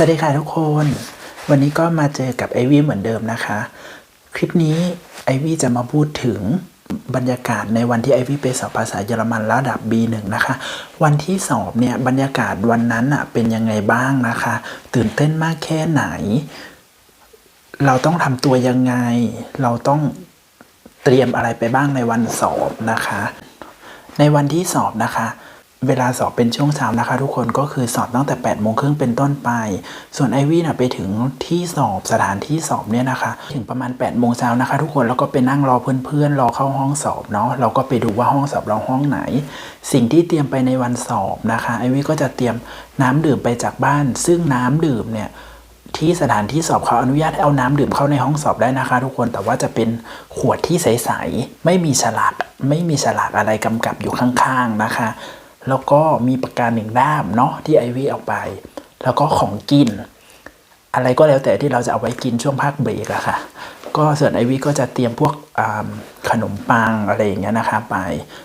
สวัสดีค่ะทุกคน วันนี้ก็มาเจอกับไอวี่เหมือนเดิมนะคะ คลิปนี้ไอวี่จะมาพูดถึงบรรยากาศในวันที่ไอวี่ไปสอบภาษาเยอรมันระดับ B1 นะคะ วันที่สอบเนี่ยบรรยากาศวันนั้นอะเป็นยังไงบ้างนะคะ ตื่นเต้นมากแค่ไหน เราต้องทำตัวยังไง เราต้องเตรียมอะไรไปบ้างในวันสอบนะคะ ในวันที่สอบนะคะ เวลาสอบเป็นช่วงเช้านะคะ ทุกคนก็คือสอบตั้งแต่8ปดโมงครึ่งเป็นต้นไป ส่วนไอวี่น่ะไปถึงที่สอบสถานที่สอบเนี่ยนะคะ ถึงประมาณ8ปดโมงเช้านะคะ ทุกคนแล้วก็ไปนั่งรอเพื่อนๆรอเข้าห้องสอบเนาะเราก็ไปดูว่าห้องสอบเราห้องไหน สิ่งที่เตรียมไปในวันสอบนะคะไอวี่ก็จะเตรียมน้ำดื่มไปจากบ้าน ซึ่งน้ำดื่มเนี่ยที่สถานที่สอบเขาอนุญาตให้เอาน้ำดื่มเข้าในห้องสอบได้นะคะ ทุกคนแต่ว่าจะเป็นขวดที่ใสๆไม่มีฉลากไม่มีฉลากอะไรกำกับอยู่ข้างๆนะคะ แล้วก็มีปากกาหนึ่งด้ามเนาะที่ไอวี่เอาไป แล้วก็ของกิน อะไรก็แล้วแต่ที่เราจะเอาไว้กินช่วงพักเบรกอะค่ะ ก็ส่วนไอวี่ก็จะเตรียมพวกขนมปังอะไรอย่างเงี้ยนะคะไป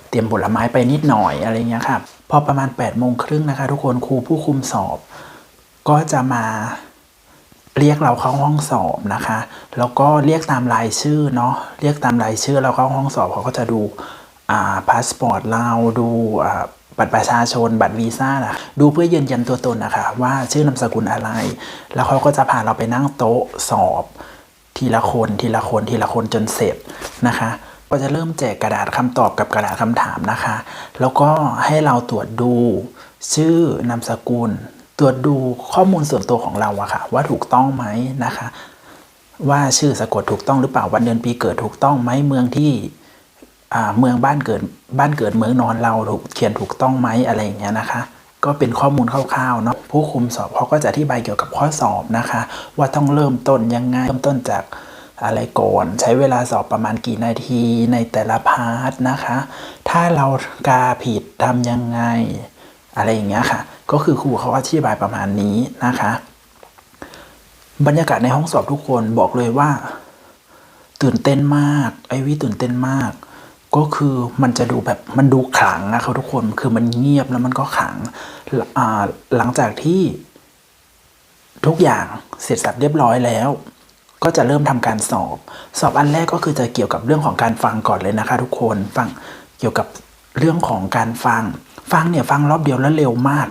เตรียมผลไม้ไปนิดหน่อยอะไรเงี้ยค่ะพอประมาณ8ปดโมงครึ่งนะคะ ทุกคนครูผู้คุมสอบ ก็จะมาเรียกเราเข้าห้องสอบนะคะ แล้วก็เรียกตามรายชื่อเนาะเรียกตามรายชื่อเราเข้าห้องสอบเขาก็จะดูพาสปอร์ตเราดู บัตรประชาชน บัตรวีซ่านะดูเพื่อยืนยันตัวตนนะคะ ว่าชื่อนามสกุลอะไร แล้วเขาก็จะพาเราไปนั่งโต๊ะสอบ ทีละคนทีละคนทีละคนจนเสร็จนะคะ ก็จะเริ่มแจกกระดาษคำตอบกับกระดาษคำถามนะคะ แล้วก็ให้เราตรวจดู ชื่อนามสกุล ตรวจดูข้อมูลส่วนตัวของเราอะค่ะ ว่าถูกต้องไหมนะคะ ว่าชื่อสะกดถูกต้องหรือเปล่าวันเดือนปีเกิดถูกต้องไหมเมืองที่ เมืองบ้านเกิดบ้านเกิดเมืองนอนเราถูกเขียนถูกต้องไหมอะไรอย่างเงี้ยนะคะ ก็เป็นข้อมูลคร่าวๆเนาะผู้คุมสอบเขาก็จะอธิบายเกี่ยวกับข้อสอบนะคะ ว่าต้องเริ่มต้นยังไงเริ่มต้นจากอะไรก่อนใช้เวลาสอบประมาณกี่นาทีในแต่ละพาร์ทนะคะ ถ้าเรากาผิดทำยังไง อะไรอย่างเงี้ยค่ะ ก็คือครูเขาอธิบายประมาณนี้นะคะ บรรยากาศในห้องสอบทุกคนบอกเลยว่า ตื่นเต้นมาก ไอวี่ตื่นเต้นมาก ก็คือมันจะดูแบบมันดูขลังนะครับทุกคนคือมันเงียบแล้วมันก็ขลังหลังจากที่ทุกอย่างเสร็จสับเรียบร้อยแล้ว ก็จะเริ่มทำการสอบ สอบอันแรกก็คือจะเกี่ยวกับเรื่องของการฟังก่อนเลยนะคะ ทุกคนฟังเกี่ยวกับเรื่องของการฟัง ฟังเนี่ยฟังรอบเดียวแล้วเร็วมาก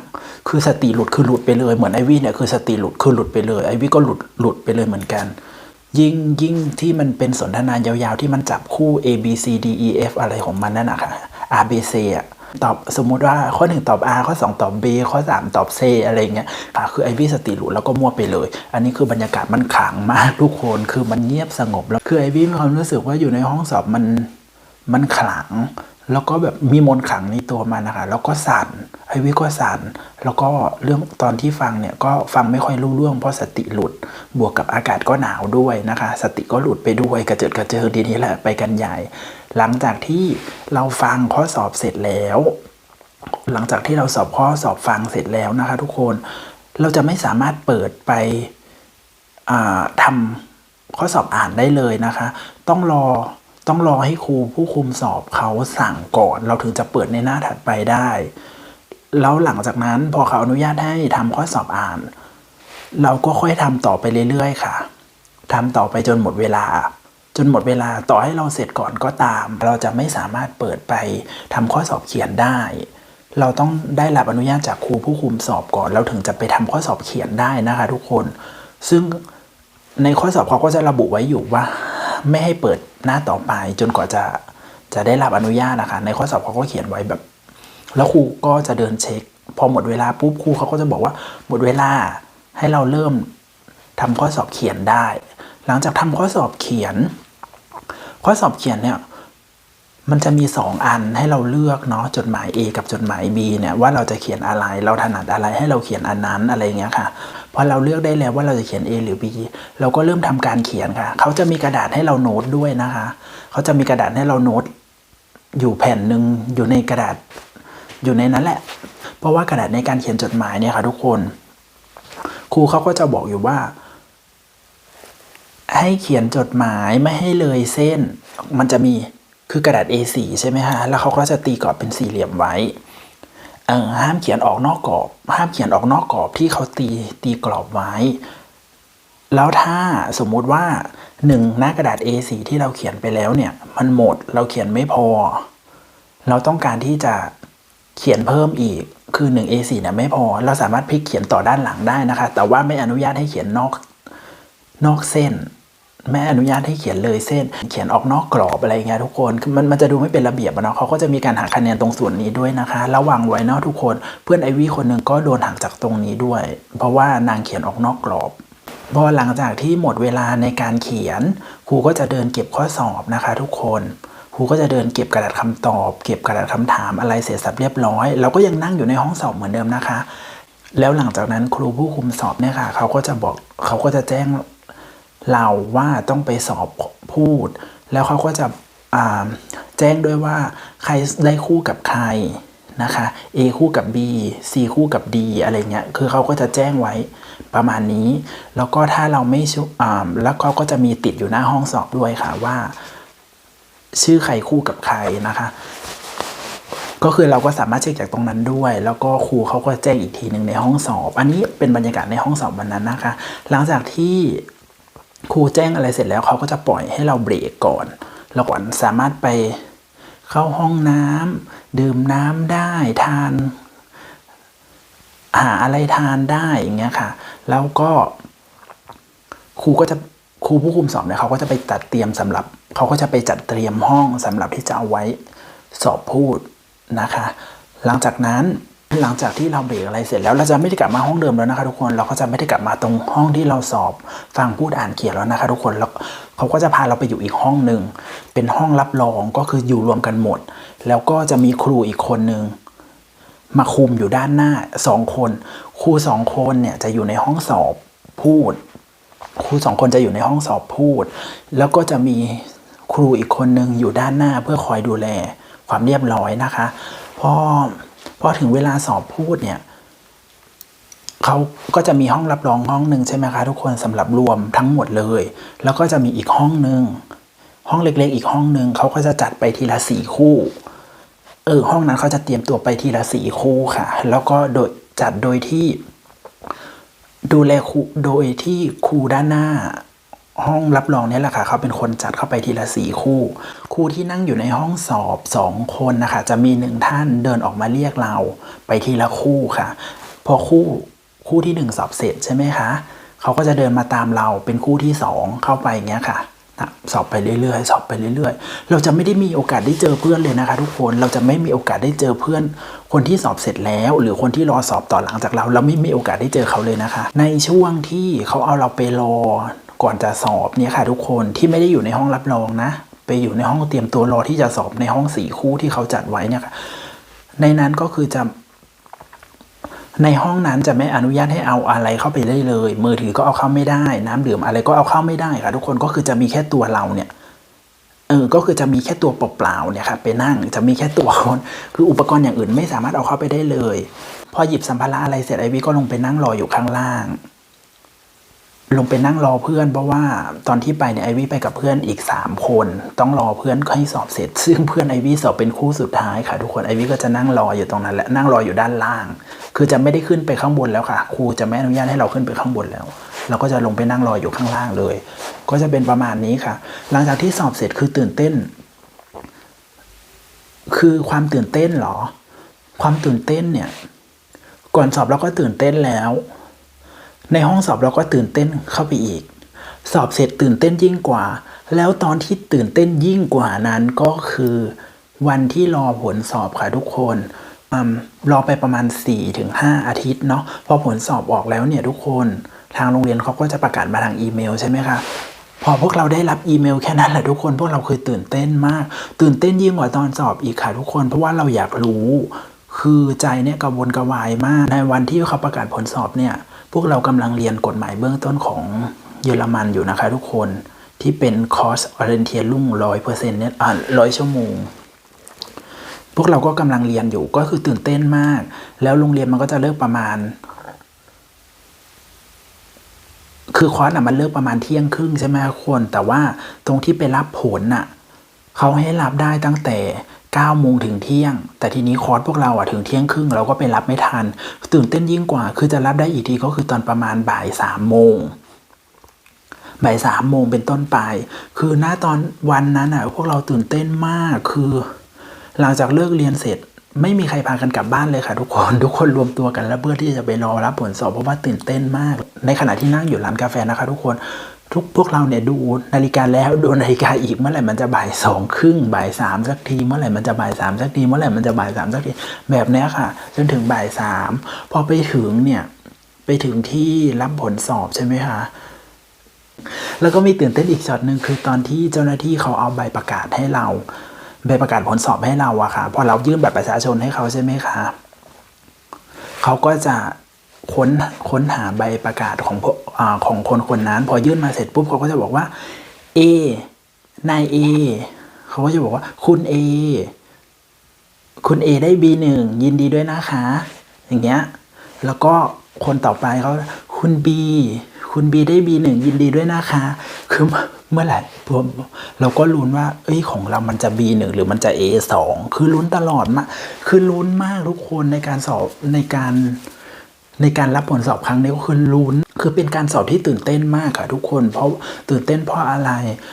คือสติหลุดคือหลุดไปเลยเหมือนไอวี่เนี่ยคือสติหลุดคือหลุดไปเลยไอวี่ก็หลุดหลุดไปเลยเหมือนกัน ยิ่งยิ่งที่มันเป็นสนทนายาวๆ ที่มันจับคู่ A B C D E F อะไรของมันนั่นนะคะ R B C อะตอบสมมุติว่าข้อหนึ่งตอบ R ข้อ 2 ตอบ B ข้อ 3 ตอบ C อะไรเงี้ยค่ะคือไอวี่สติหลุดแล้วก็มั่วไปเลย อันนี้คือบรรยากาศมันขลังมากทุกคนคือมันเงียบสงบแล้วคือไอวี่มีความรู้สึกว่าอยู่ในห้องสอบมันมันขลัง แล้วก็แบบมีมนขังในตัวมันนะคะ แล้วก็สั่นไอวี่ก็สั่นแล้วก็เรื่องตอนที่ฟังเนี่ยก็ฟังไม่ค่อยรู้เรื่องเพราะสติหลุด บวกกับอากาศก็หนาวด้วยนะคะ สติก็หลุดไปด้วยกระเจิดกระเจิงทีนี้แหละไปกันใหญ่ หลังจากที่เราฟังข้อสอบเสร็จแล้ว หลังจากที่เราสอบข้อสอบฟังเสร็จแล้วนะคะ ทุกคนเราจะไม่สามารถเปิดไปทำข้อสอบอ่านได้เลยนะคะ ต้องรอ ต้องรอให้ครูผู้คุมสอบเขาสั่งก่อน เราถึงจะเปิดในหน้าถัดไปได้ แล้วหลังจากนั้นพอเขาอนุญาตให้ทำข้อสอบอ่าน เราก็ค่อยทำต่อไปเรื่อยๆค่ะทำต่อไปจนหมดเวลา จนหมดเวลาต่อให้เราเสร็จก่อนก็ตาม เราจะไม่สามารถเปิดไปทำข้อสอบเขียนได้ เราต้องได้รับอนุญาตจากครูผู้คุมสอบก่อน เราถึงจะไปทำข้อสอบเขียนได้นะคะ ทุกคน ซึ่งในข้อสอบเขาก็จะระบุไว้อยู่ว่า ไม่ให้เปิดหน้าต่อไปจนกว่าจะจะได้รับอนุญาตนะคะ ในข้อสอบเขาก็เขียนไว้แบบ แล้วครูก็จะเดินเช็ค พอหมดเวลาปุ๊บครูเขาก็จะบอกว่าหมดเวลาให้เราเริ่มทำข้อสอบเขียนได้ หลังจากทำข้อสอบเขียน ข้อสอบเขียนเนี่ย มันจะมีสองอันให้เราเลือกเนาะจดหมาย A กับจดหมาย B เนี่ยว่าเราจะเขียนอะไร เราถนัดอะไรให้เราเขียนอันนั้นอะไรเงี้ยค่ะพอเราเลือกได้แล้วว่าเราจะเขียน A หรือ B เราก็เริ่มทำการเขียนค่ะเขาจะมีกระดาษให้เราโน้ตด้วยนะคะเขาจะมีกระดาษให้เราโน้ตอยู่แผ่นหนึ่งอยู่ในกระดาษอยู่ในนั้นแหละ เพราะว่ากระดาษในการเขียนจดหมายเนี่ยค่ะทุกคน ครูเขาก็จะบอกอยู่ว่า ให้เขียนจดหมายไม่ให้เลยเส้น มันจะมี คือกระดาษ A4 ใช่ไหมฮะ แล้วเขาก็จะตีกรอบเป็นสี่เหลี่ยมไว้ห้ามเขียนออกนอกกรอบ ห้ามเขียนออกนอกกรอบที่เขาตีตีกรอบไว้ แล้วถ้าสมมุติว่าหนึ่งหน้ากระดาษ A4 ที่เราเขียนไปแล้วเนี่ย มันหมดเราเขียนไม่พอ เราต้องการที่จะเขียนเพิ่มอีกคือ 1 A4 เนี่ยไม่พอ เราสามารถพลิกเขียนต่อด้านหลังได้นะคะ แต่ว่าไม่อนุญาตให้เขียนนอกนอกเส้น ไม่อนุญาตให้เขียนเลยเส้น เขียนออกนอกกรอบอะไรเงี้ยทุกคนมันมันจะดูไม่เป็นระเบียบนะเขาก็จะมีการหักคะแนนตรงส่วนนี้ด้วยนะคะ ระวังไว้นะทุกคนเพื่อนไอวี่คนหนึ่งก็โดนหักจากตรงนี้ด้วย เพราะว่านางเขียนออกนอกกรอบพอหลังจากที่หมดเวลาในการเขียนครูก็จะเดินเก็บข้อสอบนะคะ ทุกคนครูก็จะเดินเก็บกระดาษคำตอบ เก็บกระดาษคำถามอะไรเสร็จสับเรียบร้อยเราก็ยังนั่งอยู่ในห้องสอบเหมือนเดิมนะคะ แล้วหลังจากนั้นครูผู้คุมสอบเนี่ยค่ะเขาก็จะบอกเขาก็จะแจ้ง เราว่าต้องไปสอบพูด แล้วเขาก็จะแจ้งด้วยว่าใครได้คู่กับใครนะคะ A คู่กับ B C คู่กับ D อะไรเงี้ย คือเขาก็จะแจ้งไว้ประมาณนี้ แล้วก็ถ้าเราไม่ชุอ่าแล้วเขาก็จะมีติดอยู่หน้าห้องสอบด้วยค่ะว่า ชื่อใครคู่กับใครนะคะ ก็คือเราก็สามารถเช็คจากตรงนั้นด้วย แล้วก็ครูเขาก็แจ้งอีกทีหนึ่งในห้องสอบ อันนี้เป็นบรรยากาศในห้องสอบวันนั้นนะคะ หลังจากที่ ครูแจ้งอะไรเสร็จแล้วเขาก็จะปล่อยให้เราเบรกก่อนเราก่อนสามารถไปเข้าห้องน้ำดื่มน้ำได้ทาน หาอะไรทานได้อย่างเงี้ยค่ะ แล้วก็ครูก็จะครูผู้คุมสอบเนี่ยเขาก็จะไปจัดเตรียมสำหรับเขาก็จะไปจัดเตรียมห้องสำหรับที่จะเอาไว้สอบพูดนะคะ หลังจากนั้น หลังจากที่เราเบรกอะไรเสร็จแล้วเราจะไม่ได้กลับมาห้องเดิมแล้วนะคะทุกคนเราก็จะไม่ได้กลับมาตรงห้องที่เราสอบฟังพูดอ่านเขียนแล้วนะคะทุกคนแล้วเขาก็จะพาเราไปอยู่อีกห้องหนึ่งเป็นห้องรับรองก็คืออยู่รวมกันหมด แล้วก็จะมีครูอีกคนหนึ่งมาคุมอยู่ด้านหน้าสองคน ครูสองคนเนี่ยจะอยู่ในห้องสอบพูด ครูสองคนจะอยู่ในห้องสอบพูด แล้วก็จะมีครูอีกคนหนึ่งอยู่ด้านหน้าเพื่อคอยดูแลความเรียบร้อยนะคะพอ พอถึงเวลาสอบพูดเนี่ยเขาก็จะมีห้องรับรองห้องหนึ่งใช่ไหมคะทุกคนสำหรับรวมทั้งหมดเลย แล้วก็จะมีอีกห้องหนึ่งห้องเล็กๆ อีกห้องหนึ่งเขาก็จะจัดไปทีละสี่คู่เออห้องนั้นเขาจะเตรียมตัวไปทีละสี่คู่ค่ะ แล้วก็โดยจัดโดยที่ดูแลครูโดยที่ครูด้านหน้า ห้องรับรองนี่แหละค่ะเขาเป็นคนจัดเข้าไปทีละสี่คู่ครูที่นั่งอยู่ในห้องสอบสองคนนะคะ จะมีหนึ่งท่านเดินออกมาเรียกเราไปทีละคู่ค่ะ พอคู่คู่ที่หนึ่งสอบเสร็จใช่ไหมคะเขาก็จะเดินมาตามเราเป็นคู่ที่สองเข้าไปอย่างเงี้ยค่ะนะสอบไปเรื่อยๆ สอบไปเรื่อยๆ เราจะไม่ได้มีโอกาสได้เจอเพื่อนเลยนะคะ ทุกคนเราจะไม่มีโอกาสได้เจอเพื่อน คนที่สอบเสร็จแล้ว หรือคนที่รอสอบต่อหลังจากเรา เราไม่มีโอกาสได้เจอเขาเลยนะคะ ในช่วงที่เขาเอาเราไปรอ ก่อนจะสอบเนี่ยค่ะทุกคนที่ไม่ได้อยู่ในห้องรับรองนะ ไปอยู่ในห้องเตรียมตัวรอที่จะสอบในห้องสี่คู่ที่เขาจัดไว้เนี่ยค่ะในนั้นก็คือจะในห้องนั้นจะไม่อนุญาตให้เอาอะไรเข้าไปได้เลย มือถือก็เอาเข้าไม่ได้ น้ำดื่มอะไรก็เอาเข้าไม่ได้ค่ะ ทุกคนก็คือจะมีแค่ตัวเราเนี่ยเออก็คือจะมีแค่ตัวเปล่าๆเนี่ยค่ะไปนั่งจะมีแค่ตัวคนคืออุปกรณ์อย่างอื่นไม่สามารถเอาเข้าไปได้เลย พอหยิบสัมภาระอะไรเสร็จไอวีก็ลงไปนั่งรออยู่ข้างล่าง ลงไปนั่งรอเพื่อนเพราะว่าตอนที่ไปเนี่ยไอวี่ไปกับเพื่อนอีกสามคน ต้องรอเพื่อนให้สอบเสร็จ ซึ่งเพื่อนไอวี่สอบเป็นคู่สุดท้ายค่ะ ทุกคนไอวี่ก็จะนั่งรออยู่ตรงนั้นแหละนั่งรออยู่ด้านล่าง คือจะไม่ได้ขึ้นไปข้างบนแล้วค่ะ ครูจะไม่อนุญาตให้เราขึ้นไปข้างบนแล้ว เราก็จะลงไปนั่งรออยู่ข้างล่างเลย ก็จะเป็นประมาณนี้ค่ะ หลังจากที่สอบเสร็จคือตื่นเต้น คือความตื่นเต้นหรอ ความตื่นเต้นเนี่ย ก่อนสอบเราก็ตื่นเต้นแล้ว ในห้องสอบเราก็ตื่นเต้นเข้าไปอีก สอบเสร็จตื่นเต้นยิ่งกว่า แล้วตอนที่ตื่นเต้นยิ่งกว่านั้นก็คือ วันที่รอผลสอบค่ะทุกคนอรอไปประมาณ 4-5 อาทิตย์เนาะพอผลสอบออกแล้วเนี่ยทุกคนทางโรงเรียนเขาก็จะประกาศมาทางอีเมลใช่ไหมคะพอพวกเราได้รับอีเมลแค่นั้นแหละทุกคนพวกเราคือตื่นเต้นมาก ตื่นเต้นยิ่งกว่าตอนสอบอีกค่ะทุกคน เพราะว่าเราอยากรู้ คือใจเนี่ยกระวนกระวายมากในวันที่เขาประกาศผลสอบเนี่ย พวกเรากำลังเรียนกฎหมายเบื้องต้นของเยอรมันอยู่นะคะทุกคนที่เป็นคอร์สออเรนเทียรุ่งร้อยเปอร์เซ็นต์เนี่ยอ่าร้อยชั่วโมง พวกเราก็กำลังเรียนอยู่ก็คือตื่นเต้นมาก แล้วโรงเรียนมันก็จะเลิกประมาณ คือคอร์สอะมันเลิกประมาณเที่ยงครึ่งใช่ไหมทุกคน แต่ว่าตรงที่ไปรับผลน่ะเขาให้รับได้ตั้งแต่ 9โมงถึงเที่ยง แต่ทีนี้คอร์สพวกเราอะถึงเที่ยงครึ่งเราก็ไปรับไม่ทัน ตื่นเต้นยิ่งกว่า คือจะรับได้อีกทีก็คือตอนประมาณบ่ายสามโมงบ่ายสามโมงเป็นต้นไป คือหน้าตอนวันนั้นอะพวกเราตื่นเต้นมากคือ หลังจากเลิกเรียนเสร็จ ไม่มีใครพากันกลับบ้านเลยค่ะทุกคนทุกคนรวมตัวกันแล้วเพื่อที่จะไปรอรับผลสอบเพราะว่าตื่นเต้นมาก ในขณะที่นั่งอยู่ร้านกาแฟนะคะ ทุกคน ทุกพวกเราเนี่ยดูนาฬิกาแล้วดูนาฬิกาอีกเมื่อไหร่มันจะบ่ายสองครึ่งบ่ายสามสักทีเมื่อไหร่มันจะบ่ายสามสักทีเมื่อไหร่มันจะบ่ายสามสักทีแบบนี้ค่ะ จนถึงบ่ายสามพอไปถึงเนี่ยไปถึงที่รับผลสอบใช่ไหมคะแล้วก็มีตื่นเต้นอีกช็อตหนึ่งคือตอนที่เจ้าหน้าที่เขาเอาใบประกาศให้เรา ใบประกาศผลสอบให้เราอะค่ะ พอเรายื่นบัตรประชาชนให้เขาใช่ไหมคะเขาก็จะ ค้นค้นหาใบประกาศของอของคนคนนั้น พอยื่นมาเสร็จปุ๊บเขาก็จะบอกว่า A นายเอเขาก็จะบอกว่าคุณ A คุณ A ได้ B หนึ่งยินดีด้วยนะคะ อย่างเงี้ยแล้วก็คนต่อไปเขาคุณ B คุณ B ได้ B หนึ่งยินดีด้วยนะคะ คือเมื่อไหร่ผมเราก็ลุ้นว่า เอ้ยของเรามันจะ B หนึ่งหรือมันจะ A สองคือลุ้นตลอดมาคือลุ้นมากทุกคนในการสอบในการ ในการรับผลสอบครั้งนี้ก็คือลุ้น คือเป็นการสอบที่ตื่นเต้นมากค่ะทุกคน เพราะตื่นเต้นเพราะอะไร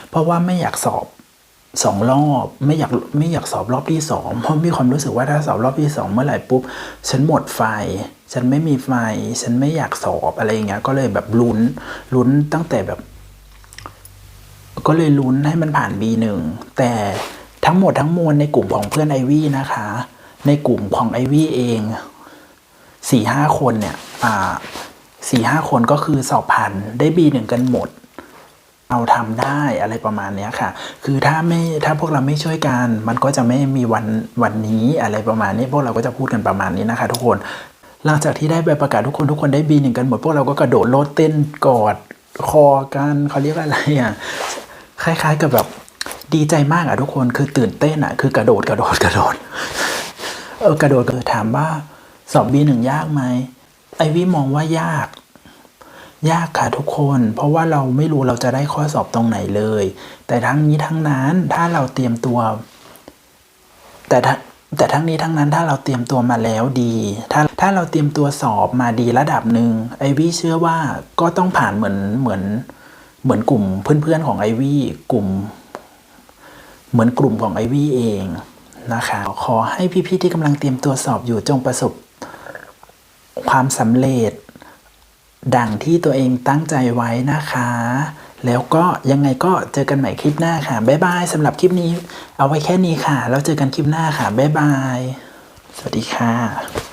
เพราะว่าไม่อยากสอบสองรอบไม่อยากไม่อยากสอบรอบที่สองเพราะมีความรู้สึกว่าถ้าสอบรอบที่สองเมื่อไหร่ปุ๊บ ฉันหมดไฟ ฉันไม่มีไฟ ฉันไม่อยากสอบอะไรอย่างเงี้ยก็เลยแบบลุ้นลุ้นตั้งแต่แบบ ก็เลยลุ้นให้มันผ่าน B1 แต่ทั้งหมดทั้งมวลในกลุ่มของเพื่อนไอวี่นะคะ ในกลุ่มของไอวี่เอง สี่ห้าคนเนี่ยอ่าสี่ห้าคนก็คือสอบผ่านได้บีหนึ่งกันหมดเอาทำได้อะไรประมาณนี้ค่ะ คือถ้าไม่ถ้าพวกเราไม่ช่วยกัน มันก็จะไม่มีวันวันนี้อะไรประมาณนี้ พวกเราก็จะพูดกันประมาณนี้นะคะ ทุกคน หลังจากที่ได้ใบประกาศทุกคนทุกคนได้บีหนึ่งกันหมด พวกเราก็กระโดดโลดเต้นกอดคอกันเขาเรียกว่าอะไรอะคล้าย ๆ กับแบบดีใจมากอะทุกคนคือตื่นเต้นอะคือกระโดดกระโดดกระโดดเออกระโดดกระโดดถามว่า สอบบีหนึ่งยากไหมไอวี่มองว่ายาก ยากค่ะทุกคน เพราะว่าเราไม่รู้เราจะได้ข้อสอบตรงไหนเลย แต่ทั้งนี้ทั้งนั้นถ้าเราเตรียมตัว แต่ถ้าแต่ทั้งนี้ทั้งนั้นถ้าเราเตรียมตัวมาแล้วดี ถ้าถ้าเราเตรียมตัวสอบมาดีระดับหนึ่งไอวี่เชื่อว่าก็ต้องผ่านเหมือนเหมือนเหมือนกลุ่มเพื่อนๆของไอวี่กลุ่ม เหมือนกลุ่มของไอวี่เองนะคะ ขอให้พี่ๆที่กำลังเตรียมตัวสอบอยู่จงประสบ ความสำเร็จ ดังที่ตัวเองตั้งใจไว้นะคะ แล้วก็ยังไงก็เจอกันใหม่คลิปหน้าค่ะ บ๊ายบายสำหรับคลิปนี้ เอาไว้แค่นี้ค่ะ แล้วเจอกันคลิปหน้าค่ะ บ๊ายบาย สวัสดีค่ะ